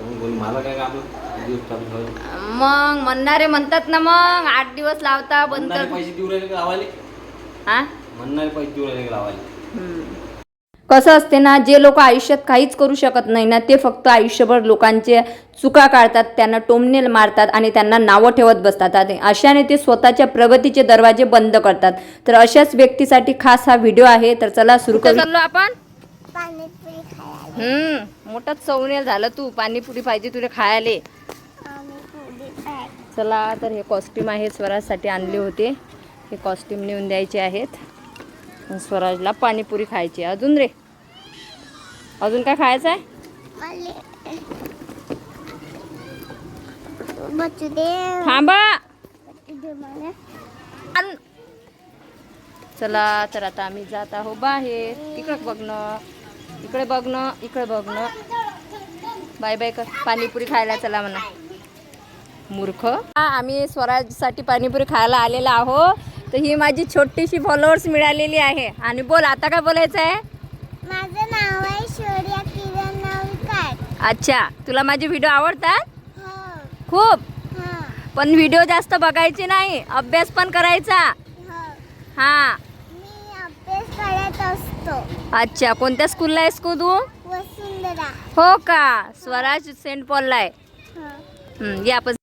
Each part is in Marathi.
मग मला काय म्हणणारे म्हणतात ना मग आठ दिवस लावता बंद म्हणणारे कर पैसे देऊ राहिले का लावायले? हा? म्हणणारे पैसे देऊ राहिले का लावायले? कसं असते ना जे लोक आयुष्यात काहीच करू शकत नाही ना ते फक्त आयुष्यभर लोकांचे चुका काढतात त्यांना टोमणे मारतात आणि त्यांना नावं ठेवत बसतात. आणि अशाने ते स्वतःच्या प्रगतीचे दरवाजे बंद करतात. तर अशाच व्यक्तीसाठी खास हा व्हिडिओ आहे. तर चला सुरू करू. आपण? हम्म मोठंच चवणेल झालं तू. पाणीपुरी पाहिजे तुला खायले. चला तर हे कॉस्ट्यूम आहे स्वराजसाठी आणले होते. हे कॉस्ट्यूम नेऊन द्यायचे आहेत. स्वराजला पाणीपुरी खायची अजून रे? अजून काय खायचं आहे? थांबा. चला तर आता आम्ही जात आहो बाहेर. तिकडं बघणं. इकडे बघणं इकडे बघणं बाय बाय कर. पाणीपुरी खायला चला म्हणा. मूर्ख. हा आम्ही स्वराजसाठी पाणीपुरी खायला आलेला आहो. तर ही माझी छोटीशी फॉलोअर्स मिळालेली आहे. आणि बोल आता काय बोलायचं आहे? माझं नाव आहे शौर्या किरण अच्छा तुला माझे व्हिडिओ आवडतात? हो. खूप. हा. पण व्हिडिओ जास्त बघायचे नाही. अभ्यास पण करायचा. हो. हां. मी अभ्यास करत असतो. अच्छा कोणत्या स्कूलला आहेस तू तू? वसुंधरा. हो का? स्वराज सेंट पॉलला आहे. हो. या आपण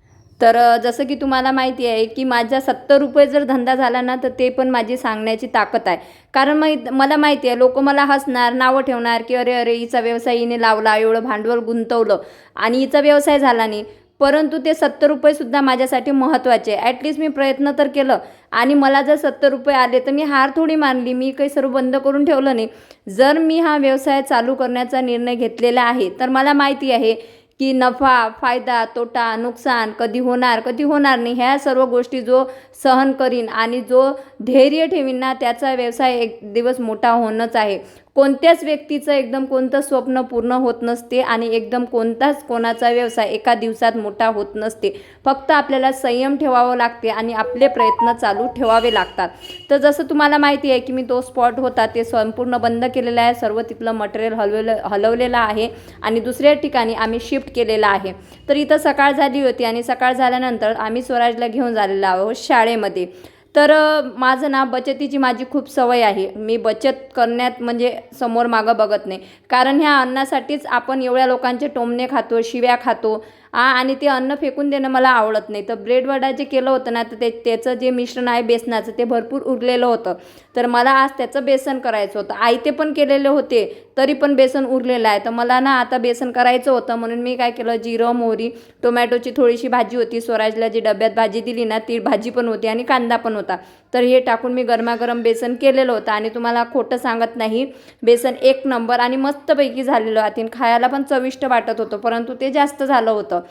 तर जसं की तुम्हाला माहिती आहे की माझा सत्तर रुपये जर धंदा झाला ना तर ते पण माझी सांगण्याची ताकद आहे. कारण मग मला माहिती आहे लोक मला हसणार नावं ठेवणार की अरे अरे हिचा व्यवसाय हिने लावला एवढं भांडवल गुंतवलं आणि हिचा व्यवसाय झाला नाही. परंतु ते सत्तर रुपयेसुद्धा माझ्यासाठी महत्त्वाचे ॲटलिस्ट मी प्रयत्न तर केलं. आणि मला जर सत्तर रुपये आले तर मी हार थोडी मानली. मी काही सर्व बंद करून ठेवलं नाही. जर मी हा व्यवसाय चालू करण्याचा निर्णय घेतलेला आहे तर मला माहिती आहे की नफा फायदा तोटा नुकसान कधी होणार कधी होणार नाही. ह्या सर्व गोष्टी जो सहन करीन आणि जो धैर्य ठेवींना त्याचा व्यवसाय एक दिवस मोठा होणंच आहे. कोणत्याच व्यक्तीचं एकदम कोणतं स्वप्न पूर्ण होत नसते आणि एकदम कोणताच कोणाचा व्यवसाय एका दिवसात मोठा होत नसते. फक्त आपल्याला संयम ठेवावं लागते आणि आपले प्रयत्न चालू ठेवावे लागतात. तर जसं तुम्हाला माहिती आहे की मी तो स्पॉट होता ते संपूर्ण बंद केलेलं आहे. सर्व तिथलं मटेरियल हलवलं हलवलेलं आहे आणि दुसऱ्या ठिकाणी आम्ही शिफ्ट केलेलं आहे. तर इथं सकाळ झाली होती आणि सकाळ झाल्यानंतर आम्ही स्वराजला घेऊन झालेलो आहोत शाळेमध्ये. तर माझं ना बचतीची माझी खूप सवय आहे. मी बचत करण्यात म्हणजे समोर मागं बघत नाही. कारण ह्या अन्नासाठीच आपण एवढ्या लोकांचे टोमणे खातो शिव्या खातो आ आणि ते अन्न फेकून देणं मला आवडत नाही. तर ब्रेड वडा जे केलं होतं ना तर ते त्याचं जे मिश्रण आहे बेसनाचं ते भरपूर उरलेलं होतं. तर मला आज त्याचं बेसन करायचं होतं. आयते पण केलेले होते तरी पण बेसन उरलेलं आहे. तर मला ना आता बेसन करायचं होतं. म्हणून मी काय केलं जिरं मोहरी टोमॅटोची थोडीशी भाजी होती. स्वराजला जी डब्यात भाजी दिली ना ती भाजी पण होती आणि कांदा पण होता. तर हे टाकून मी गरमागरम बेसन केलेलं होतं आणि तुम्हाला खोटं सांगत नाही बेसन एक नंबर आणि मस्तपैकी झालेलं आणि खायला पण चविष्ट वाटत होतं परंतु ते जास्त झालं होतं.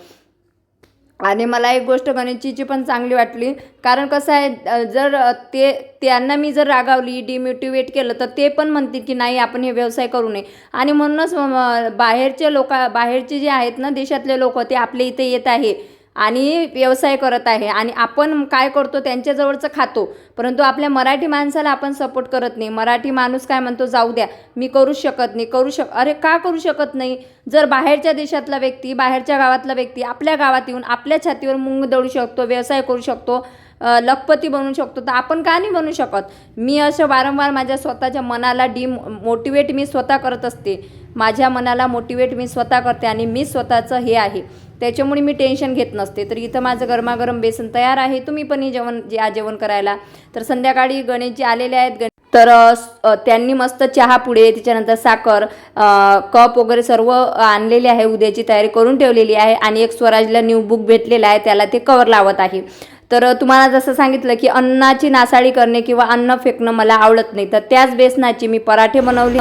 आणि मला एक गोष्ट गणेशजीची पण चांगली वाटली कारण कसं आहे जर ते त्यांना मी जर रागावली डिमोटिवेट केलं तर ते पण म्हणतील की नाही आपण हे व्यवसाय करू नये. आणि म्हणूनच बाहेरचे लोक बाहेरचे जे आहेत ना देशातले लोक ते आपल्या इथे येत आहे. आणि व्यवसाय करत आहे. आणि आपण काय करतो? त्यांच्याजवळचं खातो. परंतु आपल्या मराठी माणसाला आपण सपोर्ट करत नाही. मराठी माणूस काय म्हणतो? जाऊ द्या मी करू शकत नाही करू शक अरे का करू शकत नाही? जर बाहेरच्या देशातला व्यक्ती बाहेरच्या गावातला व्यक्ती आपल्या गावात येऊन आपल्या छातीवर मुंग दळू शकतो व्यवसाय करू शकतो लखपती बनू शकतो. तर आपण का नाही बनू शकत? मी असं वारंवार माझ्या स्वतःच्या मनाला डी मोटिवेट मी स्वतः करत असते. माझ्या मनाला मोटिवेट मी स्वतः करते आणि मी स्वतःचं हे आहे. त्याच्यामुळे मी टेन्शन घेत नसते. तर इथं माझं गरमागरम बेसन तयार आहे. तुम्ही पण जेवण जे जेवण करायला. तर संध्याकाळी गणेशजी आलेले आहेत. गण तर त्यांनी मस्त चहा पुढे त्याच्यानंतर साखर कप वगैरे सर्व आणलेले आहे. उद्याची तयारी करून ठेवलेली आहे. आणि एक स्वराजला न्यू बुक भेटलेला आहे. त्याला ते कवर लावत आहे. तर तुम्हाला जसं सांगितलं की अन्नाची नासाडी करणे किंवा अन्न फेकणं मला आवडत नाही. तर त्याच बेसनाची मी पराठे बनवले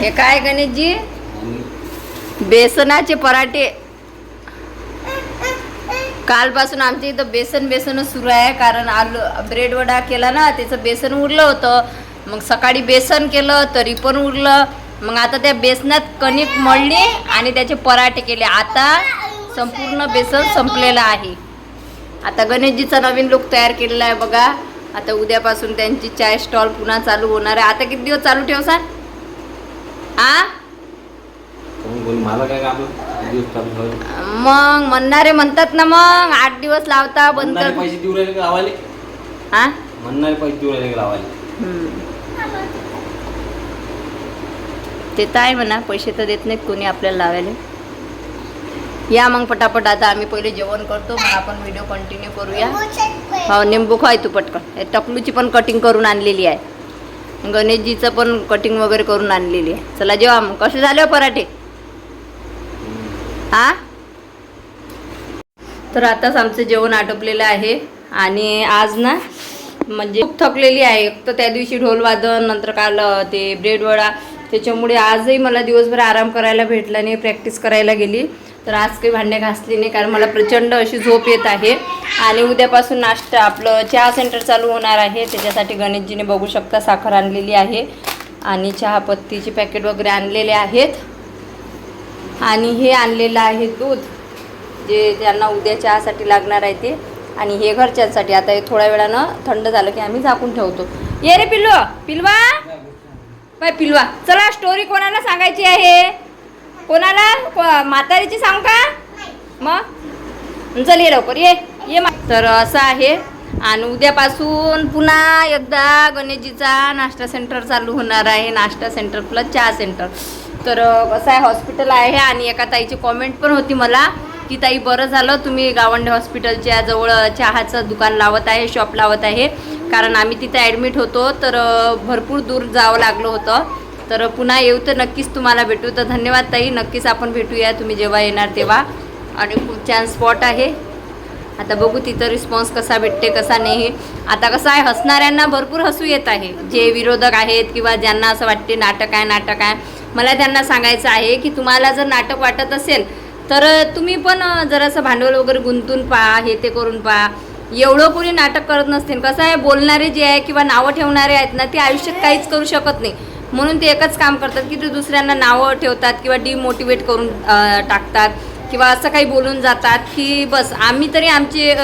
हे काय गणेशजी? बेसनाचे पराठे. कालपासून आमच्या इथं बेसन बेसनच सुरू आहे कारण आलू ब्रेड वडा केला ना त्याचं बेसन उरलं होतं. मग सकाळी बेसन केलं तरी पण उरलं. मग आता त्या बेसनात कणिक मळली आणि त्याचे पराठे केले. आता संपूर्ण बेसन संपलेलं आहे. आता गणेशजीचा नवीन लुक तयार केलेला आहे बघा. आता उद्यापासून त्यांची चाय स्टॉल पुन्हा चालू होणार आहे. आता किती दिवस चालू ठेवसान आ? मग म्हणणारे म्हणतात ना मग. आठ दिवस लावता बंद हा. ते तर आहे म्हणा पैसे तर देत नाहीत कोणी आपल्याला लावायला. या मग पटापट आता आम्ही पहिले जेवण करतो मग आपण व्हिडिओ कंटिन्यू करूया. हो निंबू खाय तू पटकन. टकलूची पण कटिंग करून आणलेली आहे. गणेशजीचं पण कटिंग वगैरे करून आणलेली आहे. चला जेवा मग. कसे झाले हो पराठे? हा? तर आताच आमचं जेवण आटोपलेलं आहे. आणि आज ना म्हणजे खूप थकलेली आहे. एक तर त्या दिवशी ढोलवादन नंतर काल ते ब्रेडवडा त्याच्यामुळे आजही मला दिवसभर आराम करायला भेटला नाही प्रॅक्टिस करायला गेली. तर आज काही भांडे घासली नाही कारण मला प्रचंड अशी झोप येत आहे. आणि उद्यापासून नाश्ता आपलं चहा सेंटर चालू होणार आहे. त्याच्यासाठी गणेशजीने बघू शकता साखर आणलेली आहे. आणि चहापत्तीचे पॅकेट वगैरे आणलेले आहेत. आणि हे आणलेलं आहे दूध जे त्यांना उद्या चहासाठी लागणार आहे ते. आणि हे घरच्यांसाठी. आता हे थोड्या वेळानं थंड झालं की आम्ही झाकून ठेवतो. ये रे पिल्लू पिलवा बाय पिलवा चला स्टोरी कोणाला सांगायची आहे? कोणाला? म्हातारीची सांग का? मग? चल ये लवकर ये. ये तर असं आहे. आणि उद्यापासून पुन्हा एकदा गणेशजीचा नाश्ता सेंटर चालू होणार आहे. नाश्ता सेंटर प्लस चहा सेंटर. तर कसं आहे हॉस्पिटल आहे आणि एका ताईची कॉमेंट पण होती मला की ताई बरं झालं तुम्ही गावंडे हॉस्पिटलच्या जवळ चहाचं दुकान लावत आहे शॉप लावत आहे. कारण आम्ही तिथे ॲडमिट होतो तर भरपूर दूर जावं लागलं होतं. तर पुन्हा येऊ तर नक्कीच तुम्हाला भेटू. तर धन्यवाद ताई. नक्कीच आपण भेटूया. तुम्ही जेव्हा येणार तेव्हा. आणि खूप छान स्पॉट आहे. आता बघू तिथं रिस्पॉन्स कसा भेटते कसा नाही. आता कसं आहे हसणाऱ्यांना भरपूर हसू येत आहे. जे विरोधक आहेत किंवा ज्यांना असं वाटते नाटक आहे नाटक आहे. मला त्यांना सांगायचं आहे की तुम्हाला जर नाटक वाटत असेल तर तुम्ही पण जरासं भांडवल वगैरे गुंतून पहा हे ते करून पहा. एवढं कोणी नाटक करत नसते कसं आहे बोलणारे जे आहे किंवा नावं ठेवणारे आहेत ना ते आयुष्यात काहीच करू शकत नाही. म्हणून ते एकच काम करतात की ते दुसऱ्यांना नावं ठेवतात किंवा डिमोटिवेट करून टाकतात किंवा असं काही बोलून जातात की बस आम्ही तरी आमचे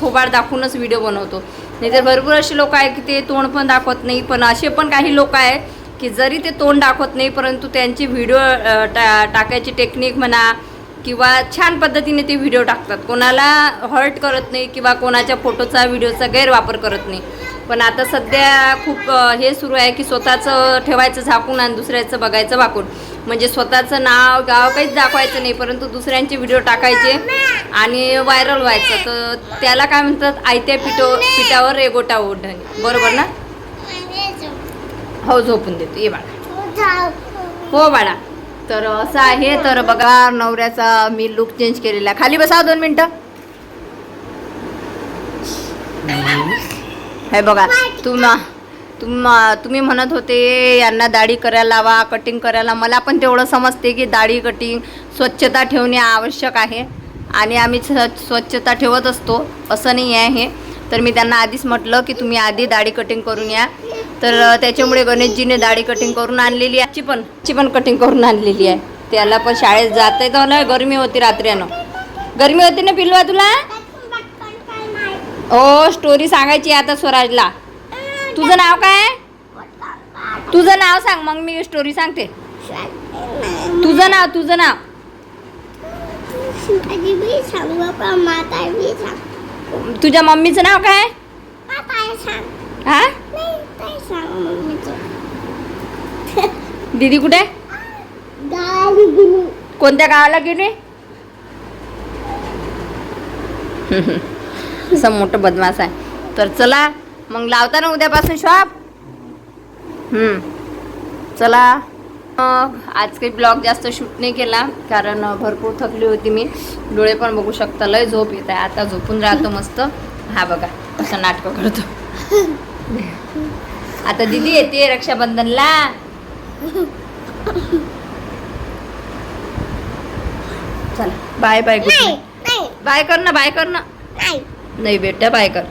थोबाड दाखवूनच व्हिडिओ बनवतो. नाहीतर भरपूर असे लोक आहेत की ते तोंड पण दाखवत नाही पण असे पण काही लोक आहे की जरी ते तोंड दाखवत नाही परंतु त्यांची व्हिडिओ टा टाकायची टेक्निक म्हणा किंवा छान पद्धतीने ते व्हिडिओ टाकतात. कोणाला हर्ट करत नाही किंवा कोणाच्या फोटोचा व्हिडिओचा गैरवापर करत नाही. पण आता सध्या खूप हे सुरू आहे की स्वतःचं ठेवायचं झाकून आणि दुसऱ्याचं बघायचं वाकून म्हणजे स्वतःचं नाव गाव काहीच दाखवायचं नाही परंतु दुसऱ्यांचे व्हिडिओ टाकायचे आणि व्हायरल व्हायचं. तर त्याला काय म्हणतात आयत्या पिठो पिठावर रेगोटा ओढणे. बरोबर ना? हो झोपून देतो. ये बाळा. हो बाळा. तर असं आहे. तर बघा नवऱ्याचा मी लुक चेंज केलेला. आहे. खाली बसा दोन मिनटं. हे बघा तुम तुम तुम्ही म्हणत होते यांना दाढी करायला लावा कटिंग करायला. मला पण तेवढं समजते की दाढी कटिंग स्वच्छता ठेवणे आवश्यक आहे. आणि आम्ही स्व- स्वच्छता ठेवत असतो असं नाही आहे हे. तर मी त्यांना आधीच म्हटलं की तुम्ही आधी दाढी कटिंग करून या. तर त्याच्यामुळे गणेशजीने दाढी कटिंग करून आणलेली आहे. ची पण ची पण कटिंग करून आणलेली आहे. त्याला पण शाळेत जात तर ना गरमी होती रात्र्यानं गरमी होती ना पिलवा तुला? ओ स्टोरी सांगायची आता स्वराजला. तुझं नाव काय तुझं नाव सांग मग मी स्टोरी सांगते. तुझं नाव तुझं नाव. तुझ्या मम्मीचं नाव काय? हा दीदी कुठे? कोणत्या गावाला गेली? असं मोठं बदमाश आहे. तर चला मग लावता ना उद्यापासून शॉप हम्म. चला. आज काही ब्लॉग जास्त शूट नाही केला कारण भरपूर थकली होती मी. डोळे पण बघू शकता लय झोप येत आहे. आता झोपून राहतो मस्त. हा बघा असं नाटकं करतो. आता दिदी येते रक्षाबंधनला. चला बाय बाय बाय कर ना बाय कर ना. नैवेद्य बायकर.